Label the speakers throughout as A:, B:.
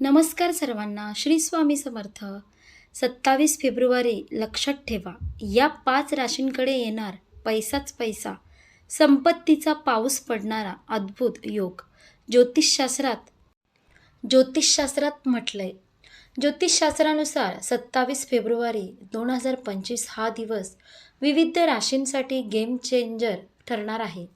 A: नमस्कार सर्वांना श्री स्वामी समर्थ. सत्तावीस फेब्रुवारी लक्षात ठेवा या पाच राशींकडे येणार पैसाच पैसा संपत्तीचा पाऊस पडणारा अद्भुत योग. ज्योतिषशास्त्रात ज्योतिषशास्त्रात म्हटलंय ज्योतिषशास्त्रानुसार सत्तावीस फेब्रुवारी दोन हजार पंचवीस हा दिवस विविध राशींसाठी गेम चेंजर ठरणार आहे.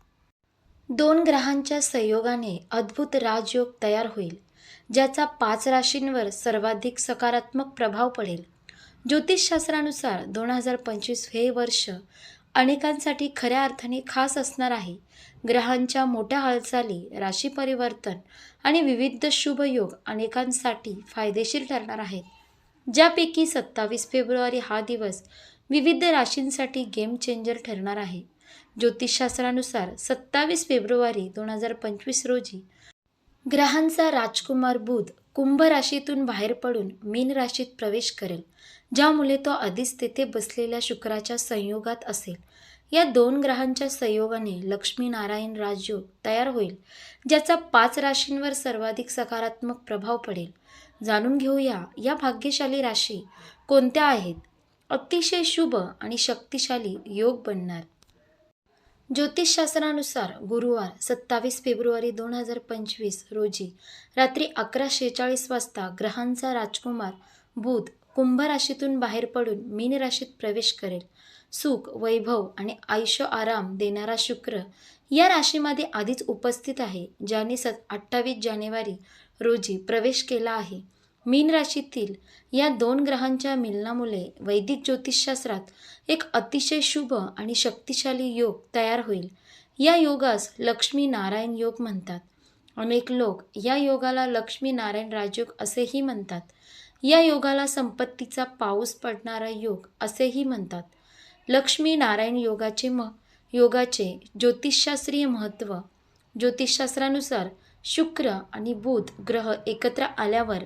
A: दोन ग्रहांच्या संयोगाने अद्भुत राजयोग तयार होईल. ज्याचा पाच राशींवर सर्वाधिक सकारात्मक प्रभाव पडेल. ज्योतिषशास्त्रानुसार दोन हजार पंचवीस हे वर्ष अनेकांसाठी खऱ्या अर्थाने खास असणार आहे. ग्रहांच्या मोठ्या हालचाली राशी परिवर्तन आणि विविध शुभयोग अनेकांसाठी फायदेशीर ठरणार आहेत. ज्यापैकी सत्तावीस फेब्रुवारी हा दिवस विविध राशींसाठी गेम चेंजर ठरणार आहे. ज्योतिषशास्त्रानुसार सत्तावीस फेब्रुवारी दोन हजार पंचवीस रोजी ग्रहांचा राजकुमार बुध कुंभ राशीतून बाहेर पडून मीन राशीत प्रवेश करेल ज्यामुळे तो आधीच तेथे बसलेल्या शुक्राच्या संयोगात असेल. या दोन ग्रहांच्या संयोगाने लक्ष्मीनारायण राजयोग तयार होईल ज्याचा पाच राशींवर सर्वाधिक सकारात्मक प्रभाव पडेल. जाणून घेऊया या भाग्यशाली राशी कोणत्या आहेत? अतिशय शुभ आणि शक्तिशाली योग बनणार. ज्योतिषशास्त्रानुसार गुरुवार सत्तावीस फेब्रुवारी दोन हजार पंचवीस रोजी रात्री अकरा शेचाळीस वाजता ग्रहांचा राजकुमार बुध कुंभ राशीतून बाहेर पडून मीन राशीत प्रवेश करेल. सुख वैभव आणि आयुष्य आराम देणारा शुक्र या राशीमध्ये आधीच उपस्थित आहे ज्याने सत अठ्ठावीस जानेवारी रोजी प्रवेश केला आहे. मीन राशीतील या दोन ग्रहांच्या मिलनामुळे वैदिक ज्योतिषशास्त्रात एक अतिशय शुभ आणि शक्तिशाली योग तयार होईल. या योगास लक्ष्मी नारायण योग म्हणतात. अनेक लोक या योगाला लक्ष्मी नारायण राजयोग असेही म्हणतात. या योगाला संपत्तीचा पाऊस पडणारा योग असेही म्हणतात. लक्ष्मी नारायण योगाचे म योगाचे ज्योतिषशास्त्रीय महत्त्व ज्योतिषशास्त्रानुसार शुक्र आणि बुध ग्रह एकत्र आल्यावर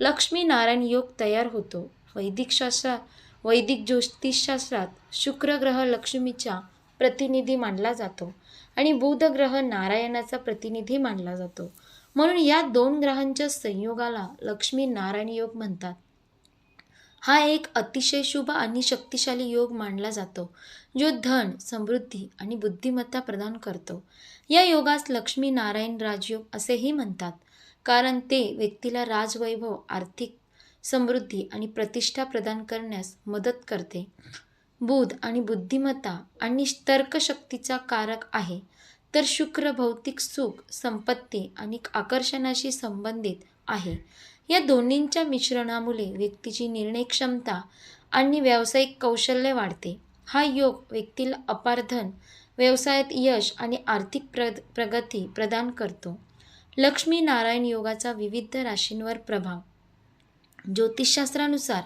A: लक्ष्मीनारायण योग तयार होतो. वैदिक शास्त्रात वैदिक ज्योतिषशास्त्रात शुक्र ग्रह लक्ष्मीचा प्रतिनिधी मानला जातो आणि बुध ग्रह नारायणाचा प्रतिनिधी मानला जातो. म्हणून या दोन ग्रहांच्या संयोगाला लक्ष्मी नारायण योग म्हणतात. हा एक अतिशय शुभ आणि शक्तिशाली योग मानला जातो जो धन समृद्धी आणि बुद्धिमत्ता प्रदान करतो. या योगास लक्ष्मी नारायण राजयोग असेही म्हणतात. कारण ते व्यक्तीला राजवैभव आर्थिक समृद्धी आणि प्रतिष्ठा प्रदान करण्यास मदत करते. बुध आणि बुद्धिमत्ता आणि तर्कशक्तीचा कारक आहे. तर शुक्र भौतिक सुख संपत्ती आणि आकर्षणाशी संबंधित आहे. या दोन्हींच्या मिश्रणामुळे व्यक्तीची निर्णय क्षमता आणि व्यावसायिक कौशल्य वाढते. हा योग व्यक्तीला अपार धन व्यवसायात यश आणि आर्थिक प्र प्रगती प्रदान करतो. लक्ष्मी नारायण योगाचा विविध राशींवर प्रभाव. ज्योतिषशास्त्रानुसार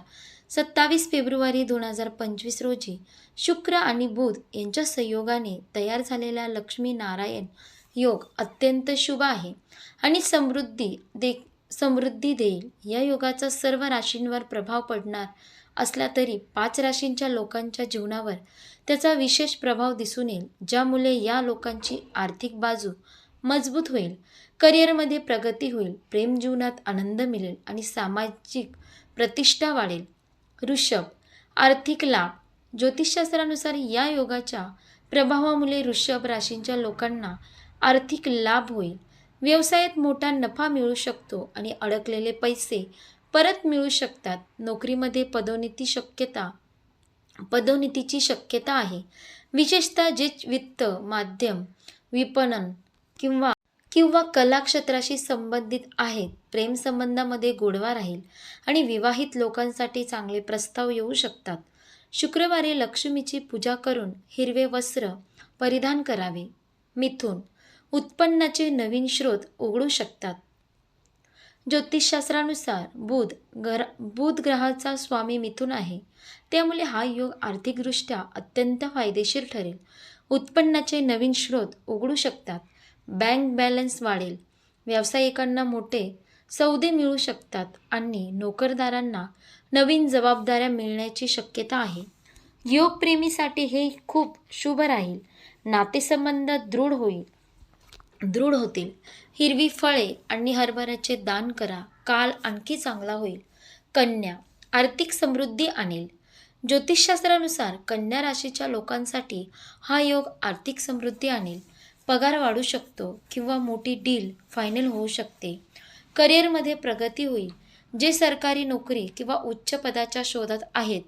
A: सत्तावीस फेब्रुवारी दोन हजार पंचवीस रोजी शुक्र आणि बुध यांच्या संयोगाने तयार झालेला लक्ष्मी नारायण योग अत्यंत शुभ आहे आणि समृद्धी दे समृद्धी देईल. या योगाचा सर्व राशींवर प्रभाव पडणार असला तरी पाच राशींच्या लोकांच्या जीवनावर त्याचा विशेष प्रभाव दिसून येईल ज्यामुळे या लोकांची आर्थिक बाजू मजबूत होईल. करिअरमध्ये प्रगती होईल प्रेम जीवनात आनंद मिळेल आणि सामाजिक प्रतिष्ठा वाढेल. ऋषभ आर्थिक लाभ. ज्योतिषशास्त्रानुसार या योगाच्या प्रभावामुळे ऋषभ राशींच्या लोकांना आर्थिक लाभ होईल. व्यवसायात मोठा नफा मिळू शकतो आणि अडकलेले पैसे परत मिळू शकतात. नोकरीमध्ये पदोन्नती शक्यता पदोन्नतीची शक्यता आहे. विशेषतः जे वित्त माध्यम विपणन किंवा किंवा कलाक्षेत्राशी संबंधित आहेत प्रेमसंबंधामध्ये गोडवा राहील आणि विवाहित लोकांसाठी चांगले प्रस्ताव येऊ शकतात. शुक्रवारी लक्ष्मीची पूजा करून हिरवे वस्त्र परिधान करावे. मिथून उत्पन्नाचे नवीन स्रोत उघडू शकतात. ज्योतिषशास्त्रानुसार बुध ग्र बुध ग्रहाचा स्वामी मिथून आहे. त्यामुळे हा योग आर्थिकदृष्ट्या अत्यंत फायदेशीर ठरेल. उत्पन्नाचे नवीन स्रोत उघडू शकतात. बँक बॅलन्स वाढेल. व्यावसायिकांना मोठे सौदे मिळू शकतात आणि नोकरदारांना नवीन जबाबदाऱ्या मिळण्याची शक्यता आहे. योगप्रेमीसाठी हे खूप शुभ राहील. नातेसंबंध दृढ होईल. दृढ होतील. हिरवी फळे आणि हरभऱ्याचे दान करा. काल आणखी चांगला होईल. कन्या आर्थिक समृद्धी आणेल. ज्योतिषशास्त्रानुसार कन्या राशीच्या लोकांसाठी हा योग आर्थिक समृद्धी आणेल. पगार वाढू शकतो किंवा मोठी डील फायनल होऊ शकते. करिअरमध्ये प्रगती होईल. जे सरकारी नोकरी किंवा उच्च पदाच्या शोधात आहेत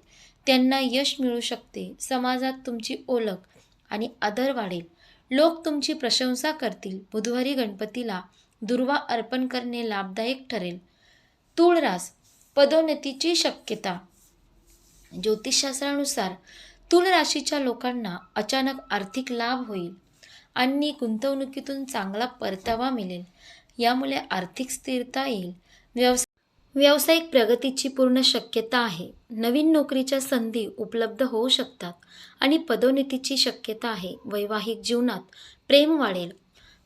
A: त्यांना यश मिळू शकते. समाजात तुमची ओळख आणि आदर वाढेल. लोक तुमची प्रशंसा करतील. बुधवारी गणपतीला दुर्वा अर्पण करणे लाभदायक ठरेल. तुळरास पदोन्नतीची शक्यता. ज्योतिषशास्त्रानुसार तुळ राशीच्या लोकांना अचानक आर्थिक लाभ होईल. आणि गुंतवणुकीतून चांगला परतावा मिळेल. यामुळे आर्थिक स्थिरता येईल. व्यवसाय व्यावसायिक प्रगतीची पूर्ण शक्यता आहे. नवीन नोकरीच्या संधी उपलब्ध होऊ शकतात आणि पदोन्नतीची शक्यता आहे. वैवाहिक जीवनात प्रेम वाढेल.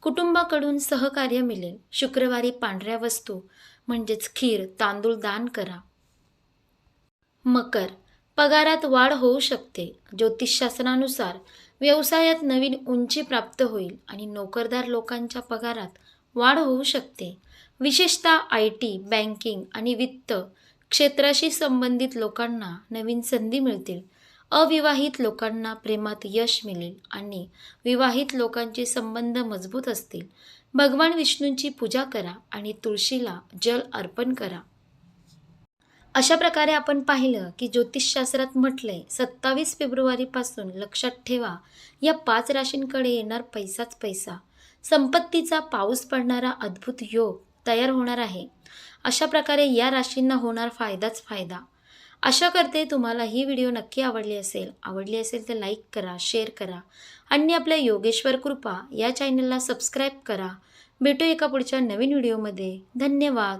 A: कुटुंबाकडून सहकार्य मिळेल. शुक्रवारी पांढऱ्या वस्तू म्हणजेच खीर तांदूळ दान करा. मकर पगारात वाढ होऊ शकते. ज्योतिषशास्त्रानुसार व्यवसायात नवीन उंची प्राप्त होईल आणि नोकरदार लोकांच्या पगारात वाढ होऊ शकते. विशेषतः आय टी बँकिंग आणि वित्त क्षेत्राशी संबंधित लोकांना नवीन संधी मिळतील. अविवाहित लोकांना प्रेमात यश मिळेल आणि विवाहित लोकांचे संबंध मजबूत असतील. भगवान विष्णूंची पूजा करा आणि तुळशीला जल अर्पण करा. अशा प्रकारे आपण पाहिलं की ज्योतिषशास्त्रात म्हटलंय सत्तावीस फेब्रुवारीपासून लक्षात ठेवा या पाच राशींकडे येणार पैसाच पैसा. संपत्तीचा पाऊस पडणारा अद्भुत योग तयार होणार आहे. अशा प्रकारे या राशींना होणार फायदाच फायदा. आशा करते तुम्हाला ही व्हिडिओ नक्की आवडली असेल. आवडली असेल तर लाईक करा शेअर करा आणि आपल्या योगेश्वर कृपा या चॅनलला सबस्क्राईब करा. भेटू एका पुढच्या नवीन व्हिडिओमध्ये. धन्यवाद.